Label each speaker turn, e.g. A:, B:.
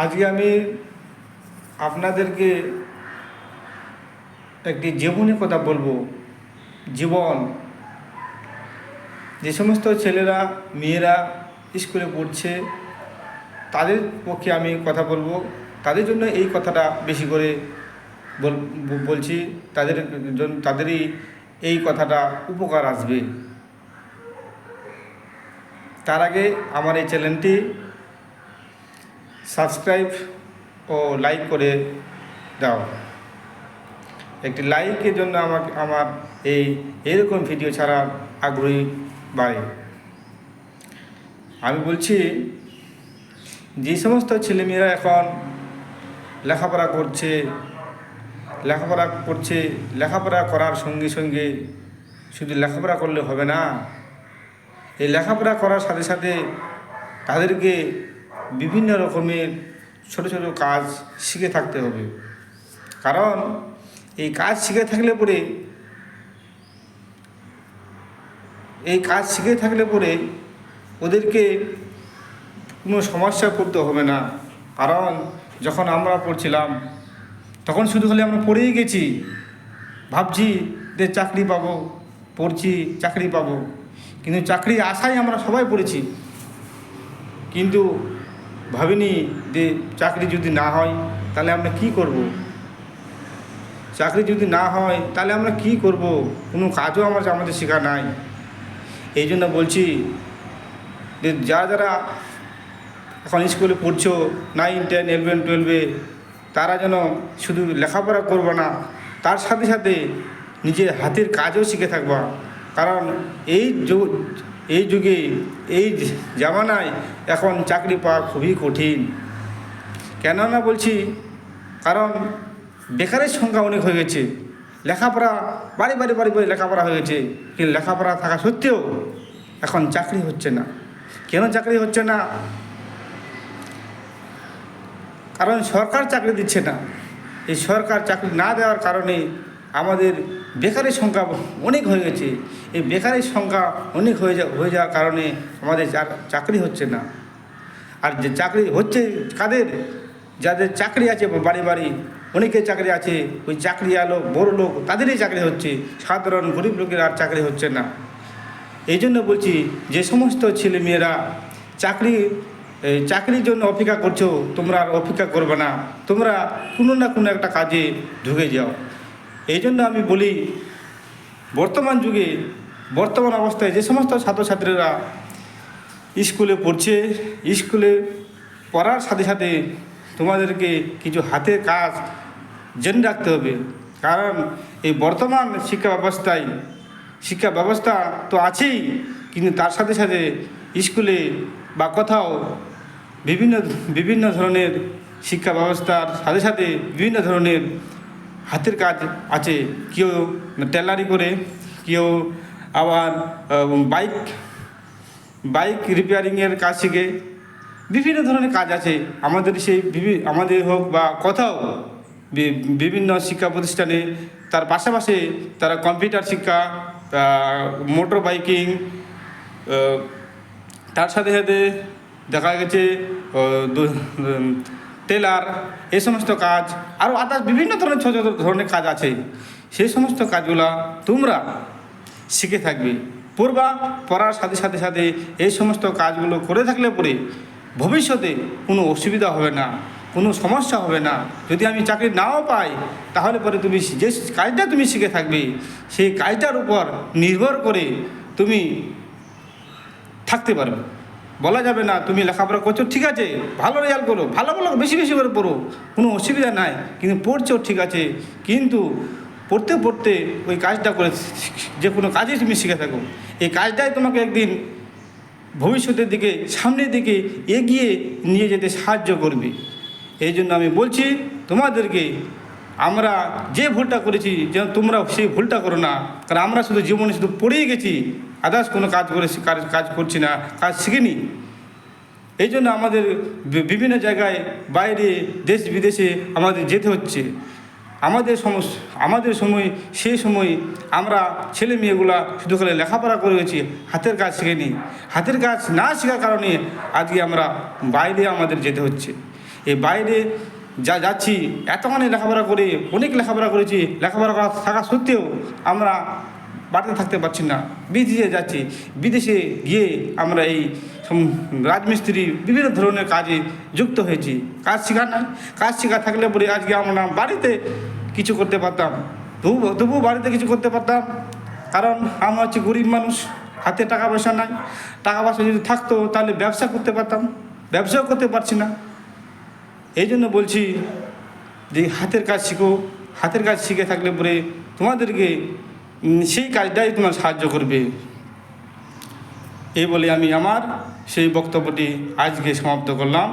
A: আজকে আমি আপনাদেরকে একটি জীবনী কথা বলব। জীবন। যে সমস্ত ছেলেরা, মেয়েরা স্কুলে পড়ছে, তাদের পক্ষে আমি কথা বলব। তাদের জন্য এই কথাটা বেশি করে বল- বলছি। তাদের জন্য তাদেরই এই কথাটা উপকার আসবে। তার আগে আমার এই চ্যানেলটি সাবস্ক্রাইব ও লাইক করে দাও। একটি লাইকের জন্য আমাকে, আমার এই এরকম ভিডিও ছাড়ার আগ্রহী বাড়ে। আমি বলছি, যে সমস্ত ছেলেমেয়েরা এখন লেখাপড়া করছে লেখাপড়া করছে, লেখাপড়া করার সঙ্গে সঙ্গে শুধু লেখাপড়া করলে হবে না, এই লেখাপড়া করার সাথে সাথে তাদেরকে বিভিন্ন রকমের ছোট ছোট কাজ শিখে থাকতে হবে। কারণ এই কাজ শিখে থাকলে পরে, এই কাজ শিখে থাকলে পরে ওদেরকে কোনো সমস্যায় পড়তে হবে না। কারণ যখন আমরা পড়ছিলাম, তখন শুধু হলে আমরা পড়েই গেছি। ভাবছি যে চাকরি পাবো, পড়ছি, চাকরি পাবো। কিন্তু চাকরি আশায় আমরা সবাই পড়েছি। কিন্তু ভাবিনি যে চাকরি যদি না হয়, তাহলে আমরা কি করব। চাকরি যদি না হয়, তাহলে আমরা কি করব? কোনো কাজও আমার আমাদের শেখা নাই। এই জন্য বলছি যে যারা যারা এখন স্কুলে পড়ছো নাইন টেন ইলেভেন টুয়েলভে তারা যেন শুধু লেখাপড়া করবে না, তার সাথে সাথে নিজের হাতের কাজও শিখে থাকবা। কারণ এই এই যুগে, এই জামানায় এখন চাকরি পাওয়া খুবই কঠিন। কেননা বলছি, কারণ বেকারের সংখ্যা অনেক হয়ে গেছে। লেখাপড়া, বাড়ি বাড়ি বাড়ি বাড়ি লেখাপড়া হয়ে গেছে। কিন্তু লেখাপড়া থাকা সত্ত্বেও এখন চাকরি হচ্ছে না। কেন চাকরি হচ্ছে না? কারণ সরকার চাকরি দিচ্ছে না। এই সরকার চাকরি না দেওয়ার কারণে আমাদের বেকারের সংখ্যা অনেক হয়ে গেছে। এই বেকারের সংখ্যা অনেক হয়ে যা, হয়ে যাওয়ার কারণে আমাদের চাকরি হচ্ছে না। আর যে চাকরি হচ্ছে কাদের? যাদের চাকরি আছে বাড়ি বাড়ি অনেকের চাকরি আছে, ওই চাকরি আলো বড় লোক, তাদেরই চাকরি হচ্ছে। সাধারণ গরিব লোকের আর চাকরি হচ্ছে না। এই জন্য বলছি, যে সমস্ত ছেলে মেয়েরা চাকরি চাকরির জন্য অপেক্ষা করছ, তোমরা আর অপেক্ষা করবে না। তোমরা কোনো না কোনো একটা কাজে ঢুকে যাও। এই জন্য আমি বলি, বর্তমান যুগে, বর্তমান অবস্থায় যে সমস্ত ছাত্রছাত্রীরা স্কুলে পড়ছে, স্কুলে পড়ার সাথে সাথে তোমাদেরকে কিছু হাতের কাজ জেনে রাখতে হবে। কারণ এই বর্তমান শিক্ষা ব্যবস্থায়, শিক্ষা ব্যবস্থা তো আছেই, কিন্তু তার সাথে সাথে স্কুলে বা কোথাও বিভিন্ন বিভিন্ন ধরনের শিক্ষা ব্যবস্থার সাথে সাথে বিভিন্ন ধরনের হাতের কাজ আছে। কেউ টেলারি করে, কেউ আবার বাইক বাইক রিপেয়ারিংয়ের কাজ শিখে। বিভিন্ন ধরনের কাজ আছে। আমাদের সেই আমাদের হোক বা কোথাও বিভিন্ন শিক্ষা প্রতিষ্ঠানে তার পাশাপাশি তারা কম্পিউটার শিক্ষা মোটর বাইকিং তার সাথে সাথে দেখা গেছে টেলার এই সমস্ত কাজ আরও আদার্স বিভিন্ন ধরনের ছোট ছোটো ধরনের কাজ আছে। সেই সমস্ত কাজগুলা তোমরা শিখে থাকবে, পড়বা, পড়ার সাথে সাথে সাথে এই সমস্ত কাজগুলো করে থাকলে পরে ভবিষ্যতে কোনো অসুবিধা হবে না, কোনো সমস্যা হবে না। যদি আমি চাকরি নাও পাই, তাহলে পরে তুমি যে কাজটা তুমি শিখে থাকবে, সেই কাজটার উপর নির্ভর করে তুমি থাকতে পারবে। বলা যাবে না, তুমি লেখাপড়া করছ, ঠিক আছে, ভালো রেজাল্ট করো, ভালো ভালো বেশি বেশি করে পড়ো, কোনো অসুবিধা নাই, কিন্তু পড়ছো, ঠিক আছে, কিন্তু পড়তে পড়তে ওই কাজটা করে যে কোনো কাজই তুমি শিখে থাকো। এই কাজটাই তোমাকে একদিন ভবিষ্যতের দিকে, সামনের দিকে এগিয়ে নিয়ে যেতে সাহায্য করবে। এই জন্য আমি বলছি, তোমাদেরকে আমরা যে ভুলটা করেছি, যেন তোমরা সেই ভুলটা করো না, কারণ আমরা শুধু জীবনে শুধু পড়েই গেছি আদার্স কোনো কাজ করে কাজ করছি না, কাজ শিখিনি। এই জন্য আমাদের বিভিন্ন জায়গায় বাইরে দেশ বিদেশে আমাদের যেতে হচ্ছে। আমাদের সমস্যা আমাদের সময়, সেই সময় আমরা ছেলে মেয়েগুলা শুধু করে লেখাপড়া করে গেছি, হাতের কাজ শিখেনি। হাতের কাজ না শেখার কারণে আজকে আমরা বাইরে আমাদের যেতে হচ্ছে। এই বাইরে যা, যাচ্ছি এত এতখানি লেখাপড়া করে, অনেক লেখাপড়া করেছি, লেখাপড়া করা থাকা সত্ত্বেও আমরা বাড়িতে থাকতে পারছি না। বিদেশে যাচ্ছি। বিদেশে গিয়ে আমরা এই রাজমিস্ত্রি বিভিন্ন ধরনের কাজে যুক্ত হয়েছি। কাজ শেখা নাই কাজ শেখা থাকলে পরে আজকে আমরা বাড়িতে কিছু করতে পারতাম। তবু, তবুও বাড়িতে কিছু করতে পারতাম। কারণ আমরা হচ্ছে গরিব মানুষ, হাতে টাকা পয়সা নাই। টাকা পয়সা যদি থাকতো তাহলে ব্যবসা করতে পারতাম। ব্যবসাও করতে পারছি না। এই জন্য বলছি যে হাতের কাজ শিখো। হাতের কাজ শিখে থাকলে পরে তোমাদেরকে সেই কাজটাই তোমার সাহায্য করবে। এই বলে আমি আমার সেই বক্তব্যটি আজকে সমাপ্ত করলাম।